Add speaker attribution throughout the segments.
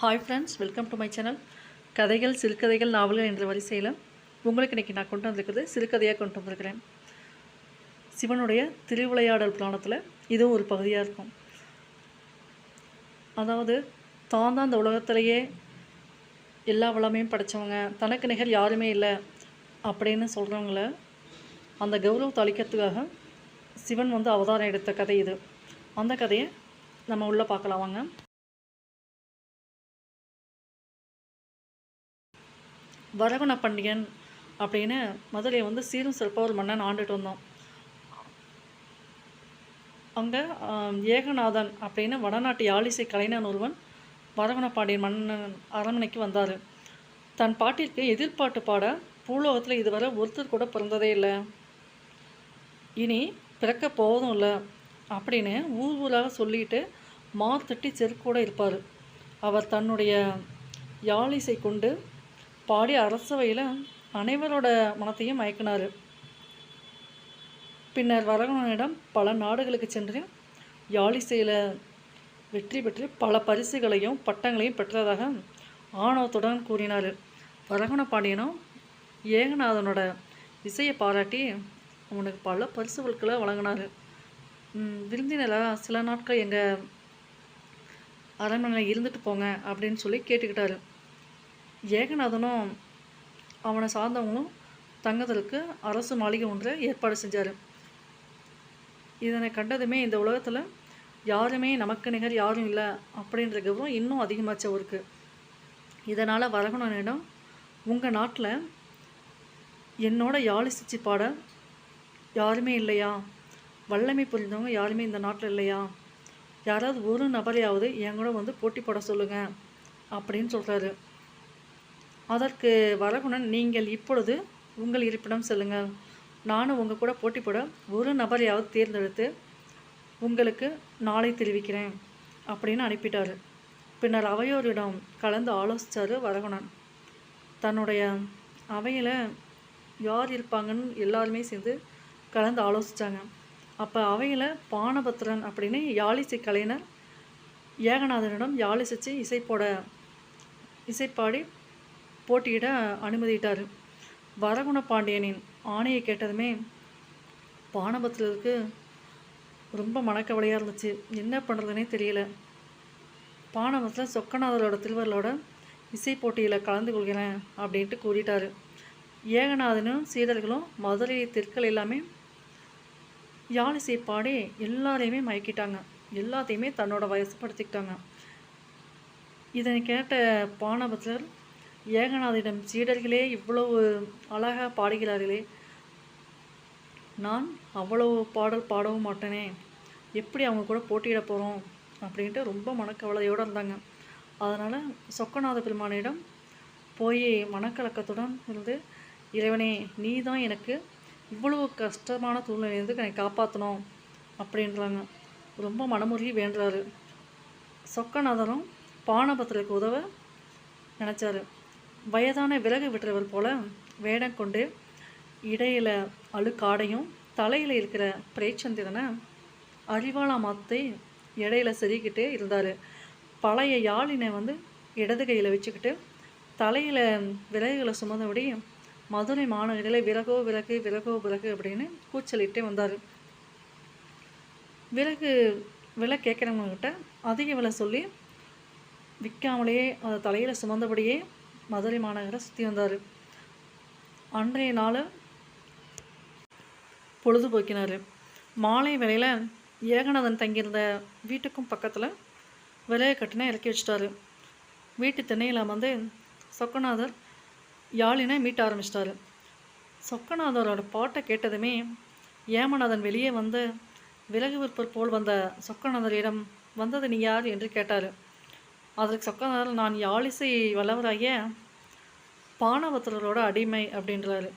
Speaker 1: Hi friends welcome to my channel கதைகள் சிறுகதைகள் நாவல்கள் என்ற வரிசையில் உங்களுக்கு இன்றைக்கி நான் கொண்டு வந்திருக்குது சிறுகதையாக கொண்டு வந்திருக்கிறேன். சிவனுடைய திருவிளையாடல் புராணத்தில் இதுவும் ஒரு பகுதியாக இருக்கும். அதாவது தான் தான் அந்த உலகத்திலேயே எல்லா வளமையும் படைச்சவங்க தனக்கு நிகர் யாருமே இல்லை அப்படின்னு சொல்கிறவங்கள அந்த கௌரவத்தை அளிக்கிறதுக்காக சிவன் வந்து அவதாரம் எடுத்த கதை இது. அந்த கதையை நம்ம உள்ளே பார்க்கலாம் வாங்க. வரகுண பண்டிகன் அப்படின்னு மதுரையை வந்து சீரும் சிறப்பாக ஒரு மன்னன் ஆண்டுட்டு வந்தோம். அங்கே ஏகநாதன் அப்படின்னு வடநாட்டு யாழிசை கலைஞன் ஒருவன் வரகுண பாண்டியன் மன்னன் அரண்மனைக்கு வந்தார். தன் பாட்டிற்கு எதிர்பாட்டு பாட பூலோகத்தில் இதுவரை ஒருத்தர் கூட பிறந்ததே இல்லை. இனி பிறக்க போவதும் இல்லை அப்படின்னு ஊர் ஊராக சொல்லிட்டு மார்த்தட்டி செருக்கூட இருப்பார். அவர் தன்னுடைய யாழிசை கொண்டு பாடி அரசவையில் அனைவரோட மனத்தையும் மயக்கினார். பின்னர் வரகுணனிடம் பல நாடுகளுக்கு சென்று யாழிசையில் வெற்றி பெற்று பல பரிசுகளையும் பட்டங்களையும் பெற்றதாக ஆணவத்துடன் கூறினார். வரகுண பாண்டியனும் ஏகநாதனோட இசையை பாராட்டி அவனுக்கு பல பரிசு பொருட்களை வழங்கினார் விருந்தினராக சில நாட்கள் எங்கள் அரண்மனையில் இருந்துட்டு போங்க அப்படின்னு சொல்லி கேட்டுக்கிட்டாரு. ஏகநாதனும் அவனை சார்ந்தவங்களும் தங்குதலுக்கு அரசு மாளிகை ஒன்றை ஏற்பாடு செஞ்சார். இதனை கண்டதுமே இந்த உலகத்தில் யாருமே நமக்கு நிகர் யாரும் இல்லை அப்படின்ற கௌரவம் இன்னும் அதிகமாச்சு அவருக்கு. இதனால் வரகுணனிடம் உங்கள் நாட்டில் என்னோட யாழிசிச்சு பாட யாருமே இல்லையா? வல்லமை புரிந்தவங்க யாருமே இந்த நாட்டில் இல்லையா? யாராவது ஒரு நபரையாவது என் கூட வந்து போட்டி போட சொல்லுங்கள் அப்படின்னு சொல்கிறாரு அதற்கு வரகுணன் நீங்கள் இப்பொழுது உங்கள் இருப்பிடம் செல்லுங்கள். நானும் உங்கள் கூட போட்டி போட ஒரு நபரையாவது தேர்ந்தெடுத்து உங்களுக்கு நாளை தெரிவிக்கிறேன் அப்படின்னு அனுப்பிட்டார். பின்னர் அவையோரிடம் கலந்து ஆலோசித்தார் வரகுணன். தன்னுடைய அவையில் யார் இருப்பாங்கன்னு எல்லாருமே சேர்ந்து கலந்து ஆலோசித்தாங்க அப்போ அவையில் பானபத்திரன் அப்படின்னு யாழிசை கலைஞர் ஏகநாதனிடம் யாழிசைச்சு இசைப்போட இசைப்பாடி போட்டியிட அனுமதிட்டார். வரகுண பாண்டியனின் ஆணையை கேட்டதுமே பானபத்திரருக்கு ரொம்ப மனக்கவலையாக இருந்துச்சு. என்ன பண்ணுறதுனே தெரியல. பானபத்தில் சொக்கநாதரோட திருவர்களோட இசை போட்டியில் கலந்து கொள்கிறேன் அப்படின்ட்டு கூறிட்டார். ஏகநாதனும் சீடர்களும் மதுரை தெற்கள் எல்லாமே யாழிசை பாடி எல்லாரையுமே மயக்கிட்டாங்க. எல்லாத்தையுமே தன்னோட வயசுப்படுத்திக்கிட்டாங்க இதனை கேட்ட பானபத்திரர் ஏகநாதிடம் சீடர்களே இவ்வளவு அழகாக பாடுகிறார்களே. நான் அவ்வளவு பாடல் பாடவும் மாட்டேனே. எப்படி அவங்க கூட போட்டியிட போகிறோம் அப்படின்ட்டு ரொம்ப மனக்கவலையோடு இருந்தாங்க. அதனால் சொக்கநாத பெருமானிடம் போய் மனக்கலக்கத்துடன் இருந்து இறைவனே நீ தான் எனக்கு இவ்வளவு கஷ்டமான சூழ்நிலையிலிருந்து என்னை காப்பாற்றணும் அப்படின்றாங்க. ரொம்ப மனமுருகி வேண்டுறாரு. சொக்கநாதனும் பானபத்திரக்கு உதவ நினச்சாரு. வயதான விறகு விட்டுறவர் போல வேடம் கொண்டு இடையில அழுக்காடையும் தலையில் இருக்கிற பிரேச்சந்திரனை அறிவாளா மாற்றி இடையில செருகிட்டு இருந்தார். பழைய யாழினை வந்து இடது கையில் வச்சுக்கிட்டு தலையில் விறகுகளை சுமந்தபடி மதுரை மாநகரில் விறகோ விறகு விறகோ விலகு அப்படின்னு கூச்சலிட்டே வந்தார். விறகு விலை கேட்குறவங்கக்கிட்ட அதிக விலை சொல்லி விற்காமலேயே அதை தலையில் சுமந்தபடியே மதுரை மாநகரை சுற்றி வந்தார். அன்றைய நாள் பொழுதுபோக்கினார் மாலை வேளையில் ஏகநாதன் தங்கியிருந்த வீட்டுக்கும் பக்கத்தில் விலையை கட்டினா இறக்கி வச்சிட்டாரு. வீட்டு திண்ணையில் வந்து சொக்கநாதர் யாழினை மீட்ட ஆரம்பிச்சிட்டாரு. சொக்கநாதரோட பாட்டை கேட்டதுமே ஏமநாதன் வெளியே வந்து விலகு விற்பர் போல் வந்த சொக்கநாதரிடம் வந்தது நீ யார்? என்று கேட்டார். அதற்கு சொக்கனால் நான் யாழிசை வல்லவராகிய பாணவத்திரரோட அடிமை அப்படின்றாரு.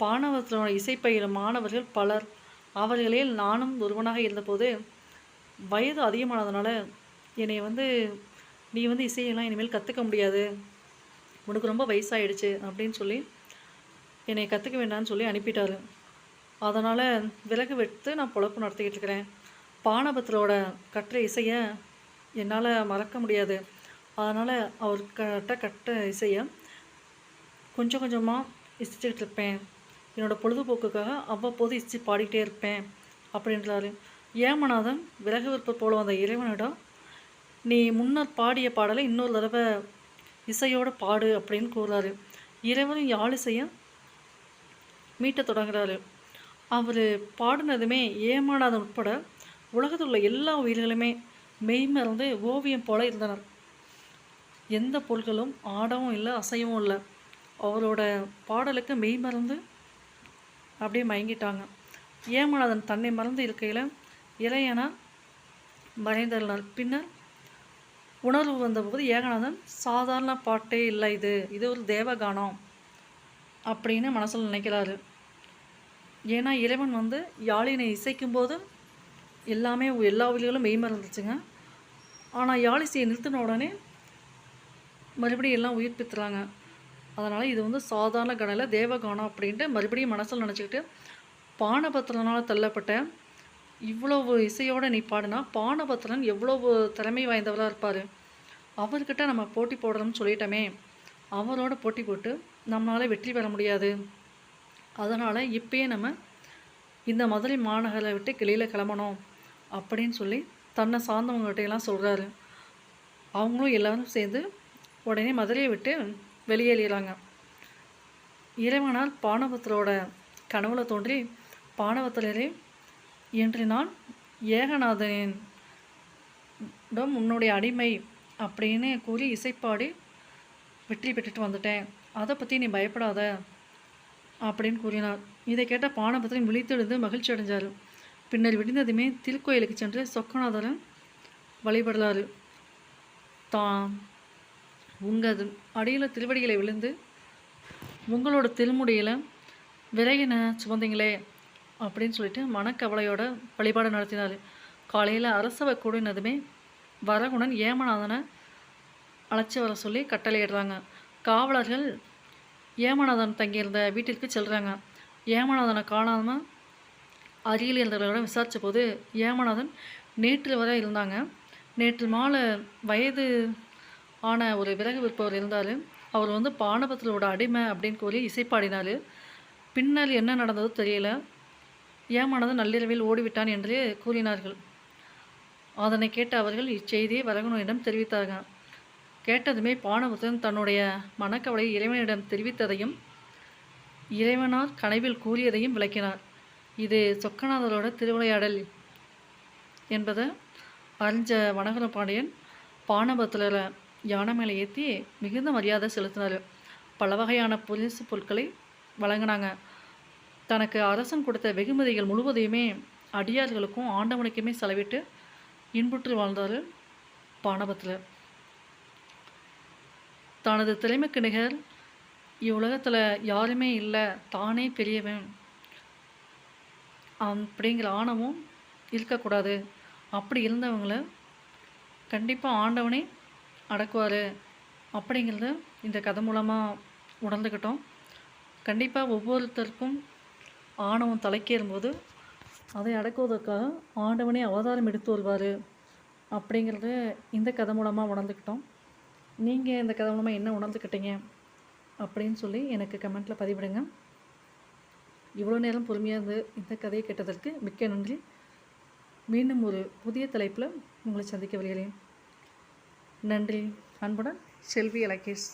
Speaker 1: பாணவத்திரோட இசை மாணவர்கள் பலர். அவர்களில் நானும் ஒருவனாக இருந்தபோது வயது அதிகமானதுனால என்னை வந்து நீ வந்து இசையெல்லாம் இனிமேல் கற்றுக்க முடியாது. உனக்கு ரொம்ப வயசாயிடுச்சு அப்படின்னு சொல்லி என்னை கற்றுக்க வேண்டாம்னு சொல்லி அனுப்பிட்டாரு. அதனால் விறகு வெட்டு நான் பொழப்பு நடத்திக்கிட்டு இருக்கிறேன். பானபத்திரோட கற்ற இசையை என்னால் மறக்க முடியாது. அதனால் அவர் கட்ட கட்ட இசையை கொஞ்சம் கொஞ்சமாக இசைச்சிக்கிட்டு இருப்பேன். என்னோடய பொழுதுபோக்குக்காக அவ்வப்போது இசை பாடிக்கிட்டே இருப்பேன் அப்படின்றாரு. ஏமநாதன் விறகு விற்ப போல வந்த இறைவனிடம் நீ முன்னர் பாடிய பாடலை இன்னொரு தடவை இசையோடு பாடு அப்படின்னு கூறுறாரு. இறைவனும் யாழ் யாழிசையை மீட்ட தொடங்குறாரு. அவர் பாடினதுமே ஏமானாதன் உட்பட உலகத்தில் உள்ள எல்லா உயிர்களுமே மெய்மறந்து ஓவியம் போல இருந்தனர். எந்த பொருள்களும் ஆடவும் இல்லை அசையவும் இல்லை. அவரோட பாடலுக்கு மெய் மறந்து அப்படியே மயங்கிட்டாங்க. ஏமநாதன் தன்னை மறந்து இருக்கையில் இறையனா மறைந்தனர். பின்னர் உணர்வு வந்தபோது ஏகநாதன் சாதாரண பாட்டே இல்லை இது. இது ஒரு தேவகானம் அப்படின்னு மனசில் நினைக்கிறாரு. ஏன்னா இறைவன் வந்து யாழினை இசைக்கும்போது எல்லாமே எல்லா வழிகளும் மெய் மறந்துச்சுங்க ஆனால் யாழிசையை நிறுத்தின உடனே மறுபடியும் எல்லாம் உயிர் பித்துறாங்க. அதனால் இது வந்து சாதாரண கணல தேவகானம் அப்படின்ட்டு மறுபடியும் மனசில் நினச்சிக்கிட்டு பானபத்திரனால் தள்ளப்பட்ட இவ்வளவு இசையோடு நீ பாடுனா பானபத்திரன் எவ்வளவு திறமை வாய்ந்தவராக இருப்பார்? அவர்கிட்ட நம்ம போட்டி போடணும்னு சொல்லிட்டோமே. அவரோட போட்டி போட்டு நம்மளால் வெற்றி பெற முடியாது. அதனால் இப்பயே நம்ம இந்த மதுரை மாநகரை விட்டு கிளியில் கிளம்பணும். அப்படின்னு சொல்லி தன்னை சார்ந்தவங்ககிட்டையெல்லாம் சொல்கிறாரு அவங்களும் எல்லோரும் சேர்ந்து உடனே மதுரையை விட்டு வெளியேறிடுறாங்க இறைவனால் பானபத்திரோட கனவுல தோன்றி பானபத்திரரே இன்று நான் ஏகநாதனின் உன்னுடைய அடிமை அப்படின்னு கூறி இசைப்பாடி வெற்றி பெற்றுட்டு வந்துட்டேன். அதை பற்றி நீ பயப்படாத அப்படின்னு கூறினார். இதை கேட்ட பானபத்திரன் விழித்தெழுந்து மகிழ்ச்சி அடைஞ்சார் பின்னர் விடிந்ததுமே திருக்கோயிலுக்கு சென்று சொக்கநாதரன் வழிபடலாறு. தான் உங்கள் அடியில் திருவடிகளை விழுந்து உங்களோட திருமுடியில் விரையின சுமந்தீங்களே அப்படின்னு சொல்லிட்டு மனக்கவலையோட வழிபாடு நடத்தினார். காலையில் அரசவை கூடினதுமே வரகுணன் ஏமநாதனை அழைச்சி வர சொல்லி கட்டளையிடுறாங்க. காவலர்கள் ஏமநாதன் தங்கியிருந்த வீட்டிற்கு செல்கிறாங்க ஏமநாதனை காணாமல் அருகில் இருந்தவர்களிடம் விசாரித்த போது ஏமநாதன் நேற்று வரை இருந்தாங்க. நேற்று மாலை வயது ஆன ஒரு விறகு விற்பவர் இருந்தார். அவர் வந்து பானபத்திரோட அடிமை அப்படின்னு கூறி இசைப்பாடினார். பின்னர் என்ன நடந்ததோ தெரியல. ஏமானது நள்ளிரவில் ஓடிவிட்டான் என்று கூறினார்கள். அதனை கேட்ட அவர்கள் இச்செய்தியை வரகுணனிடம் தெரிவித்தார்கள். கேட்டதுமே பானபுத்தன் தன்னுடைய மனக்கவலையை இறைவனிடம் தெரிவித்ததையும் இறைவனார் கனவில் கூறியதையும் விளக்கினார். இது சொக்கநாதரோட திருவிளையாடல் என்பதை அறிஞ்ச வனகர பாண்டியன் பானபத்தில் யானை மேலே ஏற்றி மிகுந்த மரியாதை செலுத்தினார். பல வகையான பரிசு பொருட்களை வழங்கினாங்க. தனக்கு அரசன் கொடுத்த வெகுமதிகள் முழுவதையுமே அடியார்களுக்கும் ஆண்டவனுக்குமே செலவிட்டு இன்புற்று வாழ்ந்தார் பானபத்தில். தனது திறமைக்கு நிகர் இவ்வுலகத்தில் யாருமே இல்லை தானே பெரியவன். அப்படிங்கிற ஆணவம் இருக்கக்கூடாது அப்படி இருந்தவங்கள கண்டிப்பாக ஆண்டவனே அடக்குவார். அப்படிங்கிறத இந்த கதை மூலமாக உணர்ந்துக்கிட்டோம் கண்டிப்பாக ஒவ்வொருத்தருக்கும் ஆணவம் தலைக்கேறும்போது அதை அடக்குவதற்காக ஆண்டவனே அவதாரம் எடுத்து வருவார் அப்படிங்கிறத இந்த கதை மூலமாக உணர்ந்துக்கிட்டோம் நீங்கள் இந்த கதை மூலமாக என்ன உணர்ந்துக்கிட்டீங்க அப்படின்னு சொல்லி எனக்கு கமெண்ட்டில் பதிவிடுங்க. இவ்வளோ நேரம் பொறுமையாக இருந்து இந்த கதையை கேட்டதற்கு மிக்க நன்றி. மீண்டும் ஒரு புதிய தலைப்பில் உங்களை சந்திக்க வருகிறேன் நன்றி. அன்புடன் செல்வி அலகேஷ்